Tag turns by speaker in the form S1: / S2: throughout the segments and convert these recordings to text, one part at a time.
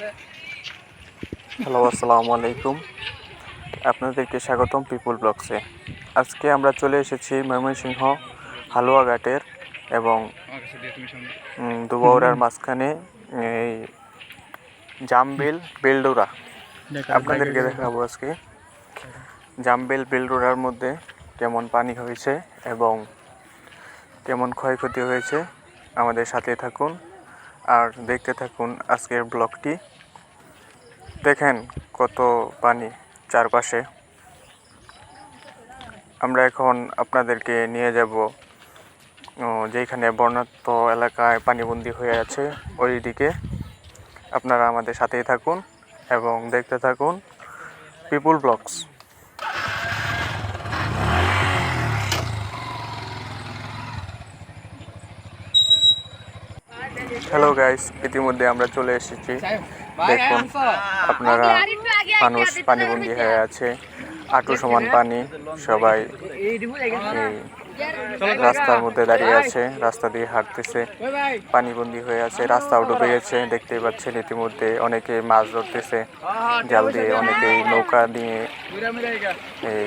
S1: Hello আসসালামু আলাইকুম। আপনাদেরকে স্বাগতম পিপুল ব্লগসে। আজকে আমরা চলে এসেছি ময়মনসিংহ হালুয়াঘাটের এবং দুবাউরার মাঝখানে এই জামবিল বেলডোরা। আপনাদেরকে দেখাবো আজকে। জামবেল বেলডোরার মধ্যে কেমন পানি হয়েছে এবং কেমন ক্ষয়ক্ষতি হয়েছে। আমাদের সাথে থাকুন। আর দেখতে থাকুন আজকের ব্লগটি। দেখেন কত পানি চারপাশে। আমরা এখন আপনাদেরকে নিয়ে যাব যেখানে বর্ণাত্ম এলাকায় পানিবন্দি হয়ে আছে ওই দিকে আপনারা আমাদের সাথেই থাকুন এবং দেখতে থাকুন পিপুল ব্লগস। হ্যালো গাইস ইতিমধ্যে আমরা চলে এসেছি। দেখুন, আপনারা মানুষ পানিবন্দি হয়ে আছে, আটু সমান পানি, সবাই রাস্তার মধ্যে দাঁড়িয়ে আছে, রাস্তা দিয়ে হাঁটতেছে, পানিবন্দি হয়ে আছে, রাস্তাও ডুবে গেছে, দেখতেই পাচ্ছেন ইতিমধ্যে অনেকে মাছ ধরতেছে, জাল দিয়ে অনেকেই নৌকা এই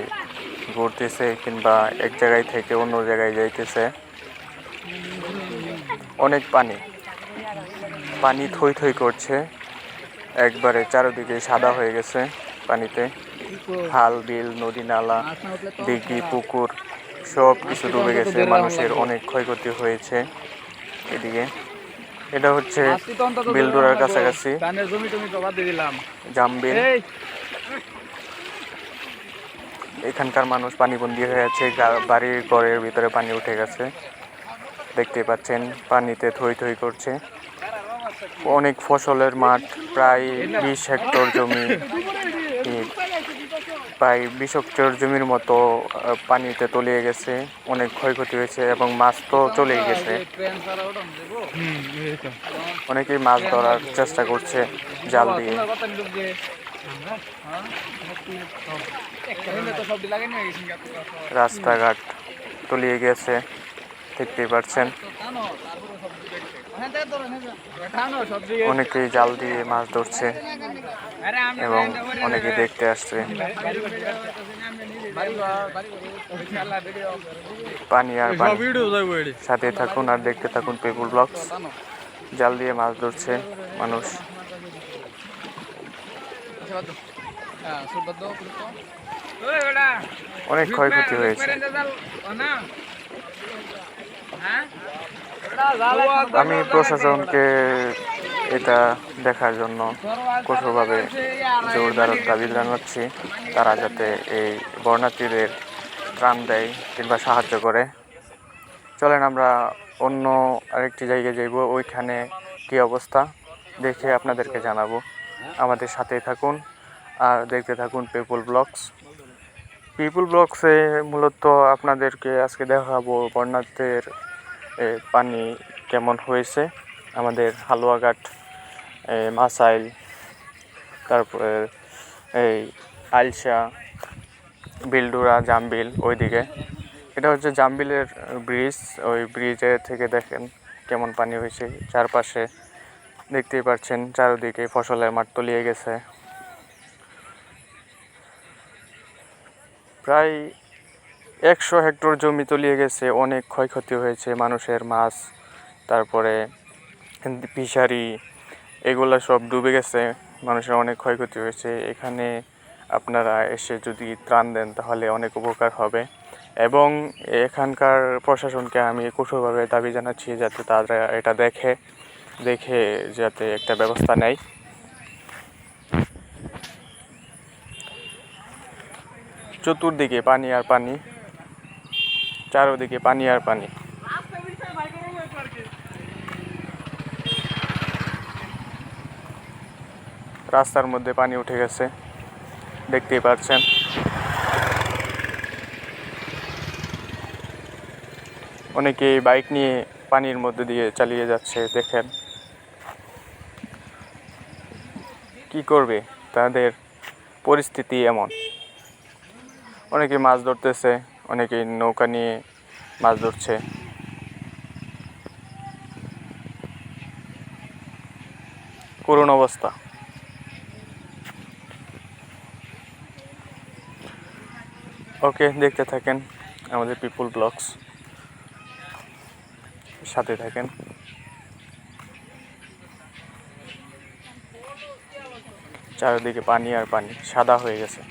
S1: ঘুরতেছে কিংবা এক জায়গায় থেকে অন্য জায়গায় যাইতেছে। অনেক পানি। পানি থই থই করছে। একবারে চারিদিকে সাদা হয়ে গেছে পানিতে। খাল বিল, নদী নালা দিঘি পুকুর, সব কিছু ডুবে গেছে। মানুষের অনেক ক্ষয়ক্ষতি হয়েছে এদিকে। এটা হচ্ছে বিলডোরার কাছাকাছি। জামবিল। এখানকার মানুষ পানিবন্দি হয়ে আছে। বাড়ির ঘরের ভিতরে পানি উঠে গেছে। দেখতে পাচ্ছেন, পানিতে থই থই করছে। অনেক ফসলের মাঠ, প্রায় বিশ হেক্টর জমি। প্রায় বিশ হেক্টর জমির মতো পানিতে তলিয়ে গেছে, অনেক ক্ষয়ক্ষতি হয়েছে এবং মাছ তো চলেই গেছে। অনেকেই মাছ ধরার চেষ্টা করছে জাল দিয়ে। রাস্তাঘাট তলিয়ে গেছে। দেখতেই পাচ্ছেন অনেকেই জাল দিয়ে মাছ ধরছে এবং অনেকে দেখতে আসছে। পানি আর সাথে থাকুন আর দেখতে থাকুন পিপুল ব্লগস জাল দিয়ে মাছ ধরছে মানুষ। অনেক ক্ষয়ক্ষতি হয়েছে। আমি প্রশাসনকে এটা দেখার জন্য কঠোরভাবে জোরদার দাবি জানাচ্ছি। তারা যাতে এই বর্ণার্থীদের ত্রাণ দেয় কিংবা সাহায্য করে। চলেন আমরা অন্য আরেকটি জায়গায় যাইব। ওইখানে কী অবস্থা? দেখে আপনাদেরকে জানাব। আমাদের সাথেই থাকুন আর দেখতে থাকুন পিপুল ব্লগস পিপুল ব্লগসে মূলত আপনাদেরকে আজকে দেখাবো এ, পানি কেমন হয়েছে? আমাদের হালুয়াঘাট মাসাইল, তারপরে এই আলসা, বিলডুরা, জামবিল ওইদিকে। এটা হচ্ছে জামবিলের ব্রিজ। ওই ব্রিজে থেকে দেখেন কেমন পানি হয়েছে। চারপাশে দেখতেই পাচ্ছেন চারিদিকে ফসলের মাঠ তলিয়ে গেছে। প্রায় একশো হেক্টর জমি তলিয়ে গেছে, অনেক ক্ষয়ক্ষতি হয়েছে, মানুষের মাছ, তারপরে ফিশারি, এগুলো সব ডুবে গেছে, মানুষের অনেক ক্ষয়ক্ষতি হয়েছে। এখানে আপনারা এসে যদি ত্রাণ দেন তাহলে অনেক উপকার হবে। এবং এখানকার প্রশাসনকে আমি কঠোরভাবে দাবি জানাচ্ছি যাতে তারা এটা দেখে দেখে যাতে একটা ব্যবস্থা নেয়। চতুর্দিকে পানি আর পানি। চারোদিকে পানি আর পানি। রাস্তার মধ্যে পানি উঠে গেছে, দেখতেই পাচ্ছেন। অনেকেই বাইক নিয়ে পানির মধ্যে দিয়ে চালিয়ে যাচ্ছে, দেখেন। কি করবে? তাদের পরিস্থিতি এমন। অনেকে মাছ ধরতেছে অনেকে নৌকা নিয়ে মাছ ধরছে। করুণ অবস্থা। ওকে, দেখতে থাকেন আমাদের পিপুল ব্লগস সাথে থাকেন। চারিদিকে পানি আর পানি, সাদা হয়ে গেছে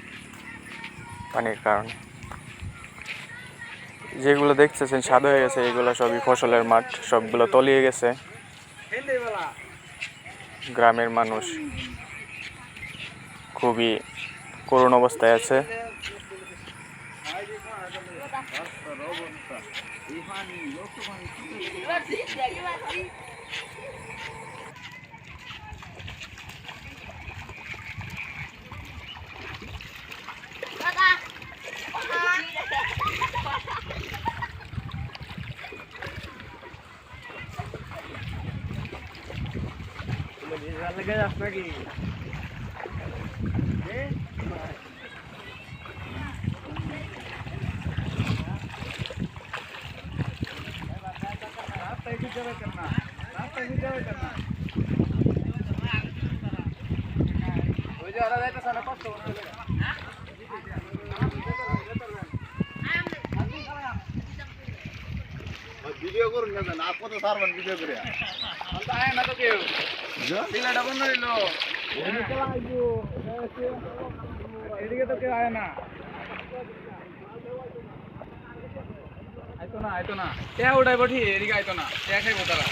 S1: পানির কারণে। যেগুলো দেখতেছেন, সাদা হয়ে গেছে, এগুলো সবই ফসলের মাঠ, সবগুলো তলিয়ে গেছে। গ্রামের মানুষ খুবই করুণ অবস্থায় আছে।
S2: जापे गेजो ভিডিও করুন না আপনি তো সারবেন ভিডিও করে
S3: এদিকে তো কেউ আয় না। আইতো না আইতো না। কে উঠাইবো ঠিক? এদিকে আইতো না। কে খাইবো তারা?